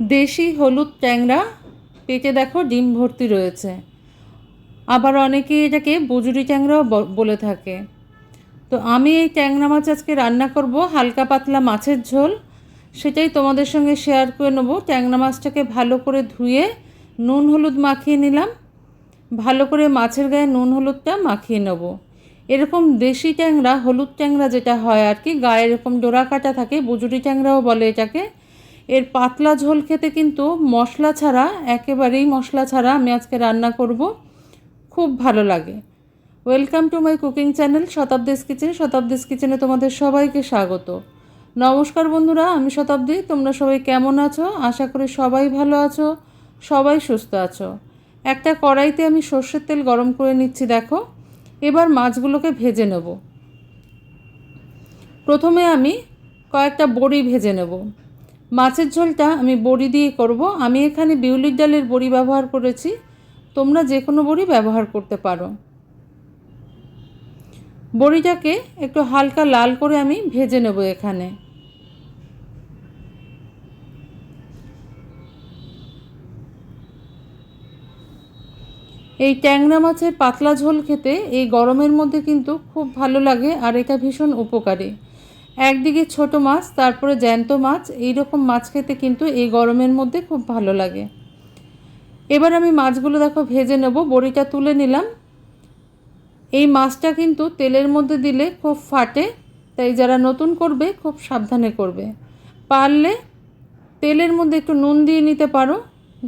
দেশি হলুদ ট্যাংরা, পেটে দেখো ডিম ভর্তি রয়েছে। আবার অনেকে এটাকে বুজুরি ট্যাংরাও বলে থাকে। তো আমি এই ট্যাংরা মাছ আজকে রান্না করব হালকা পাতলা মাছের ঝোল। সেটাই তোমাদের সঙ্গে শেয়ার করে নেব। ট্যাংরা মাছটাকে ভালো করে ধুয়ে নুন হলুদ মাখিয়ে নিলাম। ভালো করে মাছের গায়ে নুন হলুদটা মাখিয়ে নেব। এরকম দেশি ট্যাংরা, হলুদ ট্যাংরা যেটা হয় আর কি, গায়ে এরকম ডোরা কাটা থাকে, বুজুরি ট্যাংরাও বলে এটাকে। এর পাতলা ঝোল খেতে কিন্তু মশলা ছাড়া, একেবারেই মশলা ছাড়া আমি আজকে রান্না করব। খুব ভালো লাগে। Welcome to my cooking channel Shatabdi's kitchen Shatabdi's কিচেনে তোমাদের সবাইকে স্বাগত। নমস্কার বন্ধুরা, আমি শতাব্দী। তোমরা সবাই কেমন আছো? আশা করি সবাই ভালো আছো, সবাই সুস্থ আছো। একটা কড়াইতে আমি সর্ষের তেল গরম করে নিচ্ছি, দেখো। এবার মাছগুলোকে ভেজে নেব। প্রথমে আমি কয়েকটা বড়ি ভেজে নেব। মাছের ঝোলটা আমি বড়ি দিয়ে করব। আমি এখানে বিউলির ডালের বড়ি ব্যবহার করেছি। তোমরা যে কোনো বড়ি ব্যবহার করতে পারো। বড়িটাকে একটু হালকা লাল করে আমি ভেজে নেব এখানে। এই ট্যাংরা মাছের পাতলা ঝোল খেতে এই গরমের মধ্যে কিন্তু খুব ভালো লাগে আর এটা ভীষণ উপকারী। একদিকে ছোট মাছ, তারপরে জ্যান্ত মাছ এই রকম মাছ খেতে কিন্তু এই গরমের মধ্যে খুব ভালো লাগে। এবার আমি মাছগুলো দেখো ভেজে নেব, বড়িটা তুলে নিলাম। এই মাছটা কিন্তু তেলের মধ্যে দিলে খুব ফাটে, তাই যারা নতুন করবে খুব সাবধানে করবে। পারলে তেলের মধ্যে একটু নুন দিয়ে নিতে পারো,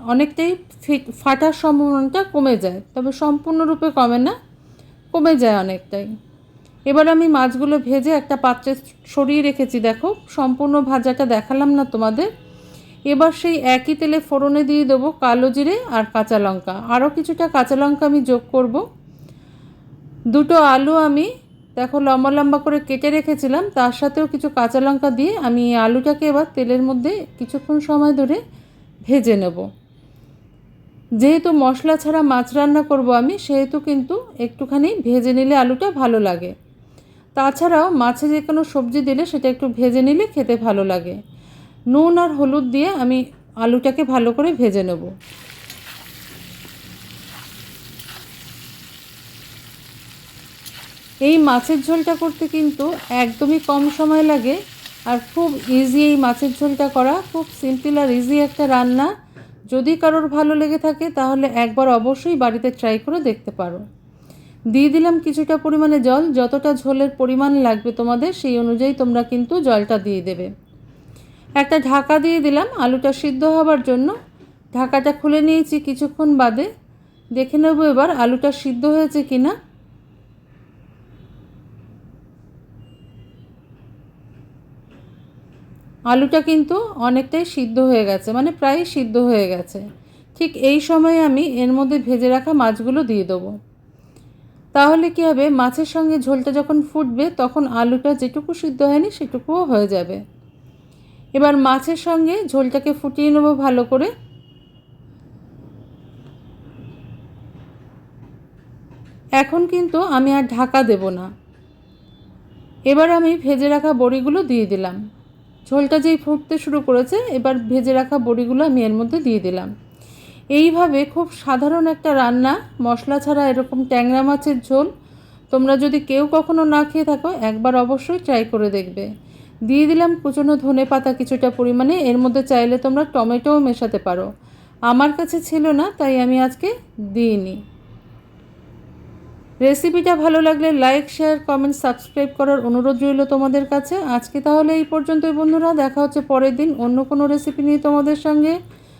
অনেকটাই ফিট- ফাটার সম্ভাবনাটা কমে যায়, তবে সম্পূর্ণরূপে কমে না, কমে যায় অনেকটাই। এবার আমি মাছগুলো ভেজে একটা পাত্রে সরিয়ে রেখেছি, দেখো। সম্পূর্ণ ভাজাটা দেখালাম না তোমাদের। এবার সেই একই তেলে ফোড়নে দিয়ে দেবো কালো জিরে আর কাঁচা লঙ্কা। আরও কিছুটা কাঁচা লঙ্কা আমি যোগ করব। দুটো আলু আমি, দেখো, লম্বা লম্বা করে কেটে রেখেছিলাম। তার সাথেও কিছু কাঁচা লঙ্কা দিয়ে আমি আলুটাকে এবার তেলের মধ্যে কিছুক্ষণ সময় ধরে ভেজে নেব। যেহেতু মশলা ছাড়া মাছ রান্না করব আমি, সেহেতু কিন্তু একটুখানি ভেজে নিলে আলুটা ভালো লাগে। তাছাড়াও মাছে যে কোনো সবজি দিলে সেটা একটু ভেজে নিলে খেতে ভালো লাগে। নুন আর হলুদ দিয়ে আমি আলুটাকে ভালো করে ভেজে নেব। এই মাছের ঝোলটা করতে কিন্তু একদমই কম সময় লাগে আর খুব ইজি এই মাছের ঝোলটা করা খুব সিম্পল আর ইজি একটা রান্না। যদি কারোর ভালো লেগে থাকে তাহলে একবার অবশ্যই বাড়িতে ট্রাই করে দেখতে পারো। দিয়ে দিলাম কিছুটা পরিমাণে জল, যতটা ঝোলের পরিমাণ লাগবে তোমাদের, সেই অনুযায়ী তোমরা কিন্তু জলটা দিয়ে দেবে। একটা ঢাকা দিয়ে দিলাম, আলুটা সিদ্ধ হবার জন্য। ঢাকাটা খুলে নিয়েছি কিছুক্ষণ বাদে। দেখে নেব এবার আলুটা সিদ্ধ হয়েছে কি না আলুটা কিন্তু অনেকটাই সিদ্ধ হয়ে গেছে মানে প্রায় সিদ্ধ হয়ে গেছে। ঠিক এই সময়ে আমি এর মধ্যে ভেজে রাখা মাছগুলো দিয়ে দেবো। তাহলে কী হবে? মাছের সঙ্গে ঝোলটা যখন ফুটবে, তখন আলুটা যেটুকু সিদ্ধ হয়নি, সেটুকুও হয়ে যাবে। এবার মাছের সঙ্গে ঝোলটাকে ফুটিয়ে নেব ভালো করে। এখন কিন্তু আমি আর ঢাকা দেব না। এবার আমি ভেজে রাখা বড়িগুলো দিয়ে দিলাম। ঝোলটা যেই ফুটতে শুরু করেছে, এবার ভেজে রাখা বড়িগুলো আমি এর মধ্যে দিয়ে দিলাম। এইভাবে খুব সাধারণ একটা রান্না। মশলা ছাড়া এরকম ট্যাংরা মাছের ঝোল তোমরা যদি কেউ কখনো না খেয়ে থাকো, একবার অবশ্যই ট্রাই করে দেখবে। দিয়ে দিলাম কুচনো ধনে পাতা কিছুটা পরিমাণে, এর মধ্যে চাইলে তোমরা টমেটোও মেশাতে পারো। আমার কাছে ছিল না, তাই আমি আজকে দিইনি। রেসিপিটা ভালো লাগলে লাইক শেয়ার কমেন্ট সাবস্ক্রাইব করার অনুরোধ রইল তোমাদের কাছে। আজকে তাহলে এই পর্যন্তই বন্ধুরা, দেখা হচ্ছে পরের দিন অন্য কোনো রেসিপি নিয়ে তোমাদের সঙ্গে।